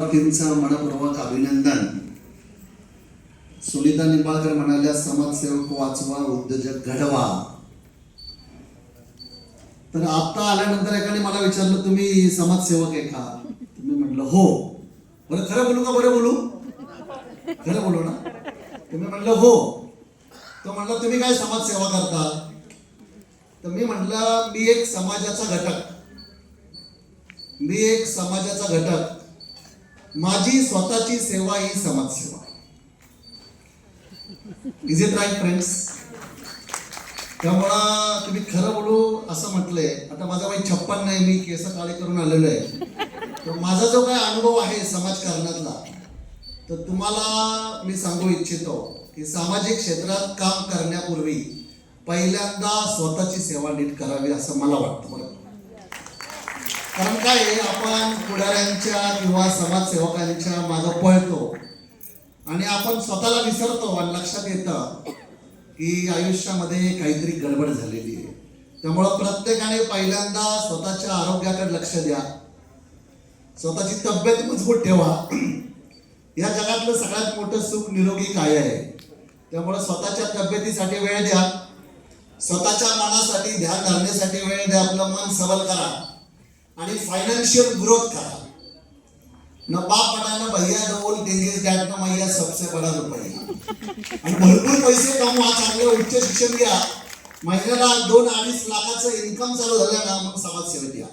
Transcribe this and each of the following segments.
बाबतींचं मनपूर्वक अभिनंदन. सुनीता निंबाळकर म्हणाल्या समाजसेवक वाचवा उद्योजक घडवा. तर आता आल्यानंतर एकाने मला विचारलं तुम्ही समाजसेवक आहे का? तुम्ही म्हटलं हो. बरं खरं बोलू का बरं बोलू? खरं बोलू ना. तुम्ही म्हटलं हो. तो म्हटलं तुम्ही काय समाजसेवा करता? तर मी म्हटलं मी एक समाजाचा घटक. मी एक समाजाचा घटक. माझी स्वतःची सेवा ही समाजसेवा. इज इट राईट फ्रेंड्स त्यामुळं तुम्ही खरं बोलू असं म्हटलंय. आता माझा वय छप्पन नाही मी केस काळे करून आलेलो आहे. तर माझा जो काही अनुभव आहे समाजकारणातला तर तुम्हाला मी सांगू इच्छितो की सामाजिक क्षेत्रात काम करण्यापूर्वी पहिल्यांदा स्वतःची सेवा नीट करावी असं मला वाटतं बरं. कारण काय आहे, आपण पुढाऱ्यांच्या किंवा समाजसेवकांच्या मागं पळतो. आणि आपण स्वतःला विसरतो आणि लक्षात येतं की आयुष्यामध्ये काहीतरी गडबड झालेली आहे. त्यामुळं प्रत्येकाने पहिल्यांदा स्वतःच्या आरोग्याकडे लक्ष द्या. स्वतःची तब्येत मजबूत ठेवा. या जगातलं सगळ्यात मोठं सुख निरोगी काय आहे? त्यामुळे स्वतःच्या तब्येतीसाठी वेळ द्या. स्वतःच्या मनासाठी ध्यान धरण्यासाठी वेळ द्या. आपलं मन सबल करा. आणि फायनान्शियल ग्रोथ करा. न बाप बडा न भैया न ओल टेंगेज डॅट न मैया सबसे बडा रुपये. आणि भरपूर पैसे कमवा चांगले उच्च शिक्षण घ्या. महिन्याला दोन अडीच लाखाचं इन्कम चालू झालं ना मग समाजसेवेत या.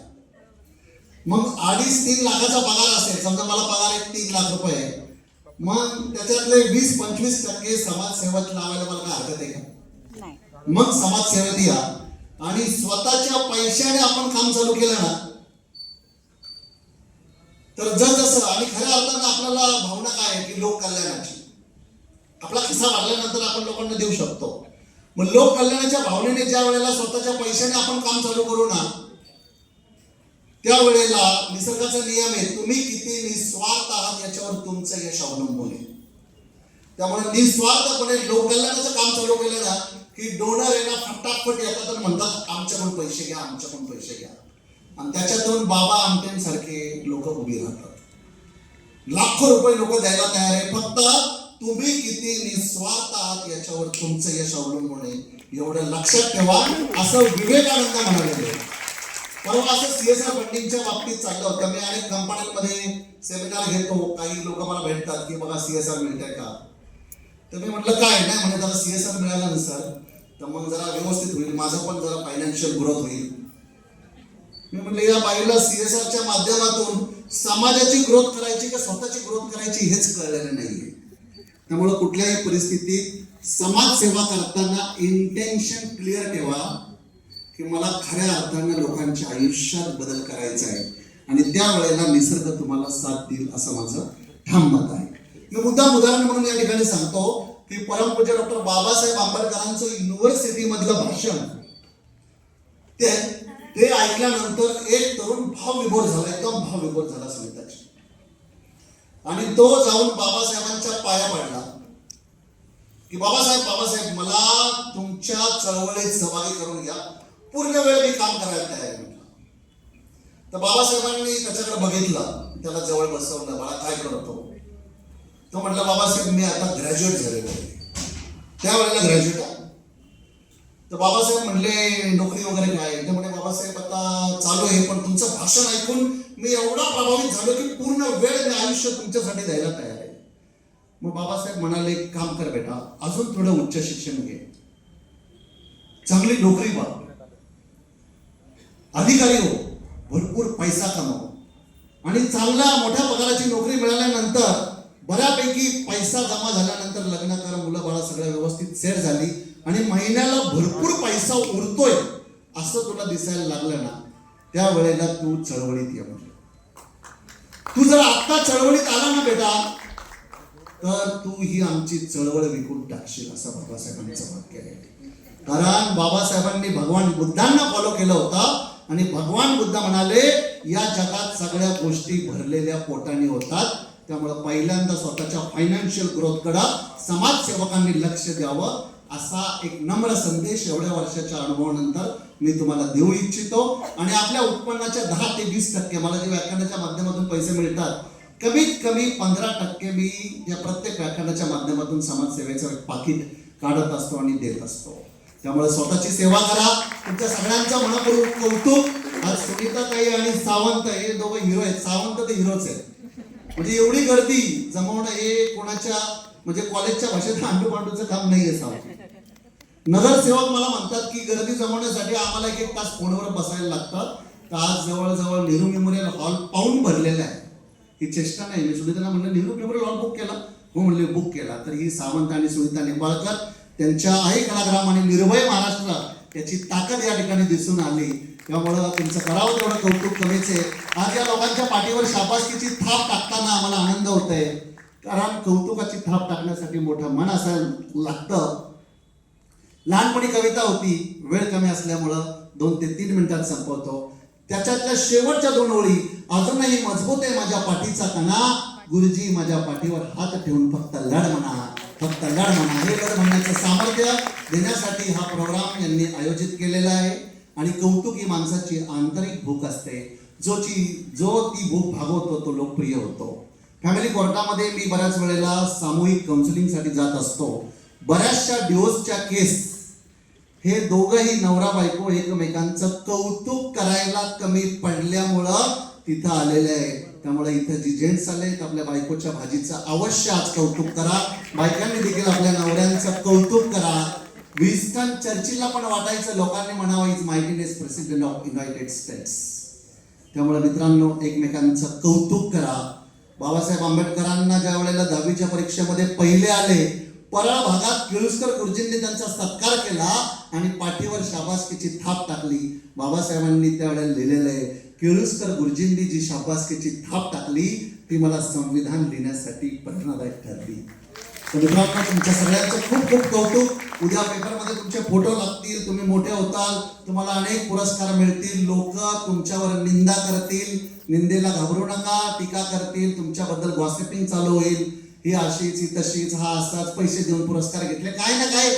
मग अडीच तीन लाखाचा पगार असेल समजा मला पगार एक तीन लाख रुपये आहे. मग त्याच्यातले वीस पंचवीस टक्के समाजसेवेत लावायला मला काय हरकत आहे का? नाही. मग समाजसेवेत या. आणि स्वतःच्या पैशाने आपण काम चालू केलं ना तर जसं आणि खऱ्या अर्थानं आपल्याला भावना काय आहे की लोक कल्याणाची? आपला खिसा वाढल्यानंतर आपण लोकांना देऊ शकतो. मग लोक कल्याणाच्या भावनेने ज्या वेळेला स्वतःच्या पैशाने आपण काम चालू करू ना त्यावेळेला निसर्गाचा नियम आहे तुम्ही किती निस्वार्थ आहात याच्यावर तुमचं यश अवलंबून आहे. त्यामुळे निस्वार्थपणे लोककल्याणाचं काम चालू केलं ना की डोनर यांना फटाफट येतात तर म्हणतात आमच्याकडून पैसे घ्या आमच्याकडून पैसे घ्या. आणि त्याच्यातून बाबा आमटेन सारखे लोक उभी राहतात. लाखो रुपये लोक द्यायला तयार आहे. फक्त तुम्ही किती निस्वार्थ आहात याच्यावर तुमचं यश अवलंबून आहे. एवढं लक्षात ठेवा. असं विवेकानंद म्हणाले. परवा असं सीएसआर फंडिंगच्या बाबतीत चाललं होतं. मी अनेक कंपन्यांमध्ये सेमिनार घेतो. काही लोक मला भेटतात की बघा सीएसआर मिळतंय का? तर मी म्हटलं काय? नाही म्हणजे जरा सीएसआर मिळालं ना सर तर मग जरा व्यवस्थित होईल. माझं पण जरा फायनान्शियल ग्रोथ होईल. मी म्हटलं या बाईला सीएसआरच्या माध्यमातून समाजाची ग्रोथ करायची का स्वतःची ग्रोथ करायची हेच कळलेलं नाहीये. त्यामुळं कुठल्याही परिस्थितीत समाजसेवा करताना इंटेन्शन क्लिअर ठेवा की मला खऱ्या अर्थानं लोकांच्या आयुष्यात बदल करायचा आहे. आणि त्यावेळेला निसर्ग तुम्हाला साथ देईल असं माझं ठाम मत आहे. मी मुद्दाम उदाहरण म्हणून या ठिकाणी सांगतो की परमपूज्य डॉक्टर बाबासाहेब आंबेडकरांचं युनिव्हर्सिटीमधलं भाषण ते ते ऐकल्यानंतर एक तरुण भावविभोर झाला एकदम भावविभोर झाला सविताची आणि तो जाऊन बाबासाहेबांच्या पाया पडला. की बाबासाहेब बाबासाहेब मला तुमच्या चळवळीत सहभागी करून घ्या. पूर्ण वेळ मी काम करायला तयार म्हटलं. तर बाबासाहेबांनी त्याच्याकडे बघितलं. त्याला जवळ बसवलं मला काय करतो तो? म्हटलं बाबासाहेब मी आता ग्रॅज्युएट झालेलो आहे. त्यावेळेला ग्रॅज्युएट तर बाबासाहेब म्हणले नोकरी वगैरे काय ते म्हणे बाबासाहेब आता चालू आहे पण तुमचं भाषण ऐकून मी एवढा प्रभावित झालो की पूर्ण वेळ मी आयुष्य तुमच्यासाठी द्यायला तयार आहे. मग बाबासाहेब म्हणाले "एक काम कर बेटा अजून थोडं उच्च शिक्षण घे. चांगली नोकरी बघ. अधिकारी हो भरपूर पैसा कमाव. आणि चांगल्या मोठ्या पगाराची नोकरी मिळाल्यानंतर बऱ्यापैकी पैसा जमा झाल्यानंतर लग्न कर मुलं बाळा सगळ्या व्यवस्थित सेट झाली. आणि महिन्याला भरपूर पैसा उरतोय असं तुला दिसायला लागलं ना त्या वेळेला तू चळवळीत ये म्हटलं. तू जर आत्ता चळवळीत आला ना बेटा तर तू ही आमची चळवळ विकून टाकशील असं बाबासाहेबांचं वाक्य आहे. कारण बाबासाहेबांनी भगवान बुद्धांना फॉलो केलं होतं आणि भगवान बुद्ध म्हणाले या जगात सगळ्या गोष्टी भरलेल्या पोटाने होतात. त्यामुळे पहिल्यांदा स्वतःच्या फायनान्शियल ग्रोथकडं समाजसेवकांनी लक्ष द्यावं. असा एक नम्र संदेश एवढ्या वर्षाच्या अनुभवानंतर मी तुम्हाला देऊ इच्छितो. आणि आपल्या उत्पन्नाच्या दहा ते वीस टक्के मला जे व्याख्यानाच्या माध्यमातून पैसे मिळतात कमीत कमी पंधरा टक्के मी या प्रत्येक व्याख्यानाच्या माध्यमातून समाजसेवेचं एक पाकिट काढत असतो आणि देत असतो. त्यामुळे स्वतःची सेवा करा. तुमच्या सगळ्यांचं मनापूर्वक कौतुक. आज सुनीताताई आणि सावंत हे दोघं हिरो आहेत. सावंत ते हिरोच आहेत. म्हणजे एवढी गर्दी जमवणं हे कोणाच्या म्हणजे कॉलेजच्या भाषेत अंडू पांडूचं काम नाहीये सावंत नगरसेवक मला म्हणतात की गर्दी जमवण्यासाठी आम्हाला एक एक तास फोनवर बसायला लागतात. तर आज जवळजवळ नेहरू मेमोरियल हॉल पाहून भरलेला आहे. ही चेष्टा नाही. मी सुनीताला म्हणलं नेहरू मेमोरियल हॉल बुक केला. हो म्हणले बुक केला. तर ही सावंत आणि सुनीता निंबाळकर त्यांच्या आई कलाग्राम आणि निर्भय महाराष्ट्र याची ताकद या ठिकाणी दिसून आली. त्यामुळं तुमचं करावं तेवढं कौतुक कमीच आहे. आज या लोकांच्या पाठीवर शाबासकीची थाप टाकताना आम्हाला आनंद होत आहे कारण कौतुकाची थाप टाकण्यासाठी मोठं मन असायला लागतं. लहानपणी कविता होती वेळ कमी असल्यामुळं दोन ते तीन मिनिटात संपवतो. त्याच्यातल्या शेवटच्या दोन ओळी अजूनही मजबूत आहे माझ्या पाठीचा कणा. गुरुजी माझ्या पाठीवर हात ठेवून फक्त लढ म्हणा फक्त लढ म्हणा. हे लढ म्हणण्याचं सामर्थ्य देण्यासाठी हा प्रोग्राम यांनी आयोजित केलेला आहे. आणि कौतुक ही माणसाची आंतरिक भूक असते. जोची जो ती भूक भागवतो तो लोकप्रिय होतो. फॅमिली कोर्टामध्ये मी बऱ्याच वेळेला सामूहिक काउन्सिलिंगसाठी जात असतो. बऱ्याचशा डिवोर्सच्या केस हे दोघंही नवरा बायको एकमेकांचं कौतुक करायला कमी पडल्यामुळं तिथं आलेले आहे. त्यामुळे इथं जी जेंट्स आले आहेत आपल्या बायकोच्या भाजीचं अवश्य आज कौतुक करा. बायकांनी देखील आपल्या नवऱ्यांचं कौतुक करा. विन्स्टन चर्चिलला पण वाटायचं लोकांनी म्हणावं is mightiness president of United States त्यामुळे मित्रांनो एकमेकांचं कौतुक करा. बाबासाहेब आंबेडकरांना ज्या वेळेला दहावीच्या परीक्षेमध्ये पहिले आले परळ भागात किळुस्कर गुरुजींनी त्यांचा सत्कार केला आणि पाठीवर शाबासकीची थाप टाकली. बाबासाहेबांनी त्यावेळेला लिहिलेलं आहे किळुस्कर गुरुजींनी जी शाबासकीची थाप टाकली ती मला संविधान लिहिण्यासाठी प्रेरणादायक ठरली. मित्रांनो तुमच्या सगळ्यांचं खूप खूप कौतुक. उद्या पेपरमध्ये तुमचे फोटो लागतील तुम्ही मोठे होताल तुम्हाला अनेक पुरस्कार मिळतील. लोक तुमच्यावर निंदा करतील. निंदेला घाबरू नका टीका करतील. तुमच्याबद्दल गॉसिपिंग चालू होईल. ही अशीच ही तशीच हा असाच पैसे देऊन पुरस्कार घेतले. काय ना काय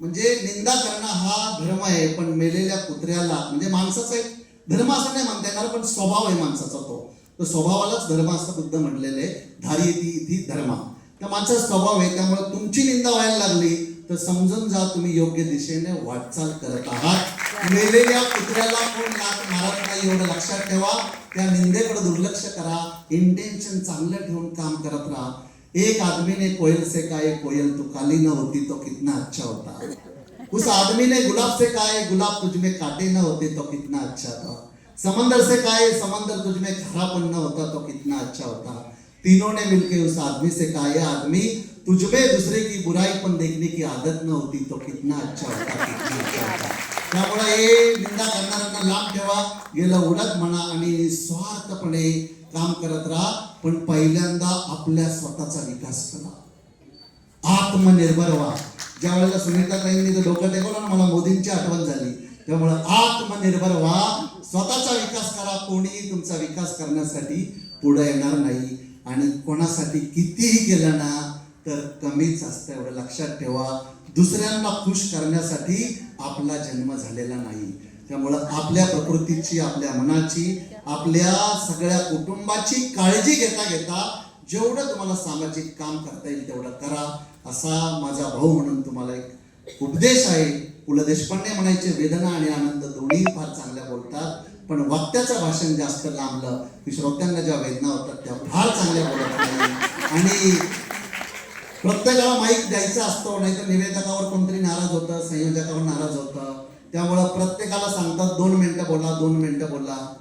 म्हणजे निंदा करणं हा धर्म आहे पण मेलेल्या कुत्र्याला म्हणजे माणसाचा एक धर्म असं नाही म्हणता येणार पण स्वभाव आहे माणसाचा तो. तर स्वभावालाच धर्म असं बुद्ध म्हटलेलं आहे. धारी ती धर्मा धर्म. त्या माणसाचा स्वभाव आहे त्यामुळे तुमची निंदा व्हायला लागली तर समजून जा तुम्ही योग्य दिशेने वाटचाल करत आहात. मेलेल्या कुत्र्याला कोण लात मारत नाही एवढं लक्षात ठेवा. त्या निंदेकडे दुर्लक्ष करा. इंटेन्शन चांगलं ठेवून काम करत राहा. एक आदमी ने कोयल से कहा "ये कोयल तो काली न होती तो कितना अच्छा होता. उस आदमी ने गुलाब से कहा "ये गुलाब तुझ में कांटे न होते तो कितना अच्छा था. समंदर से कहा "ये समंदर तुझ में खरापन न होता तो कितना अच्छा होता. तीनों ने मिलकर उस आदमी से कहा यह आदमी तुझमें दूसरे की बुराई पण देखने की आदत न होती तो कितना अच्छा होता कितना अच्छा होता। त्यामुळे हे निंदा करणाऱ्यांना लाभ ठेवा गेलं उडत म्हणा आणि स्वार्थपणे काम करत राहा पण पहिल्यांदा आपल्या स्वतःचा विकास करा. आत्मनिर्भर व्हा. ज्या वेळेला सुनीताताईंनी ते डोकं टेकवलं ना मला मोदींची आठवण झाली. त्यामुळे आत्मनिर्भर व्हा स्वतःचा विकास करा. कोणीही तुमचा विकास करण्यासाठी पुढे येणार नाही. आणि कोणासाठी कितीही केलं ना तर कमीच असतं. एवढं लक्षात ठेवा. दुसऱ्यांना खुश करण्यासाठी आपला जन्म झालेला नाही. त्यामुळं आपल्या प्रकृतीची आपल्या मनाची आपल्या सगळ्या कुटुंबाची काळजी घेता घेता जेवढं तुम्हाला सामाजिक काम करता येईल तेवढं करा. असा माझा भाऊ म्हणून तुम्हाला एक उपदेश आहे. पु ल देशपांडे म्हणायचे वेदना आणि आनंद दोन्ही फार चांगल्या बोलतात. पण वक्त्याचं भाषण जास्त लांबलं. की श्रोत्यांना ज्या वेदना होतात त्या फार चांगल्या बोलत नाही. आणि प्रत्येकाला माईक द्यायचा असतो नाही तर निवेदकावर कोणतरी नाराज होतं संयोजकावर नाराज होतं. त्यामुळं प्रत्येकाला सांगतात दोन मिनटं बोला दोन मिनटं बोला.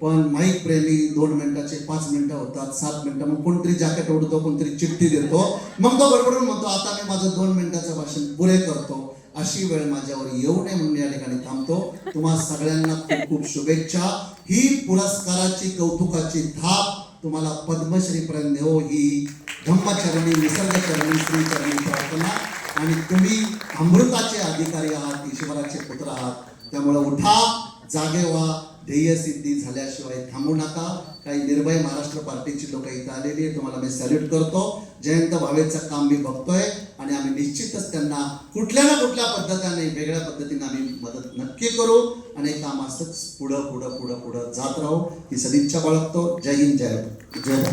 पण माईक प्रेमी दोन मिनिटाचे पाच मिनिटं होतात सात मिनिटं. मग कोणतरी जॅकेट ओढतो कोणतरी चिठ्ठी देतो. मग तो बडबडून म्हणतो आता मी माझं दोन मिनिटाचं भाषण पुरे करतो. अशी वेळ माझ्यावर येऊ नये म्हणून या ठिकाणी थांबतो. तुम्हा सगळ्यांना खूप खूप शुभेच्छा. ही पुरस्काराची कौतुकाची थाप तुम्हाला पद्मश्री पर्यंत हो ही धम्मचरणी निसर्गचरणी श्रीचरणी प्रार्थना. आणि तुम्ही अमृताचे अधिकारी आहात ईश्वराचे पुत्र आहात. त्यामुळे उठा जागे व्हा. ध्येय सिद्धी झाल्याशिवाय थांबू नका. काही निर्भय महाराष्ट्र पार्टीची लोक इथं आलेली आहे तुम्हाला मी सॅल्यूट करतो. जयंत भावेचं काम मी बघतोय आणि आम्ही निश्चितच त्यांना कुठल्या ना कुठल्या पद्धतीने वेगळ्या पद्धतीने आम्ही मदत नक्की करू आणि काम असंच पुढं पुढं पुढं पुढं जात राहू. ही सदिच्छा बाळगतो. जय हिंद जय जय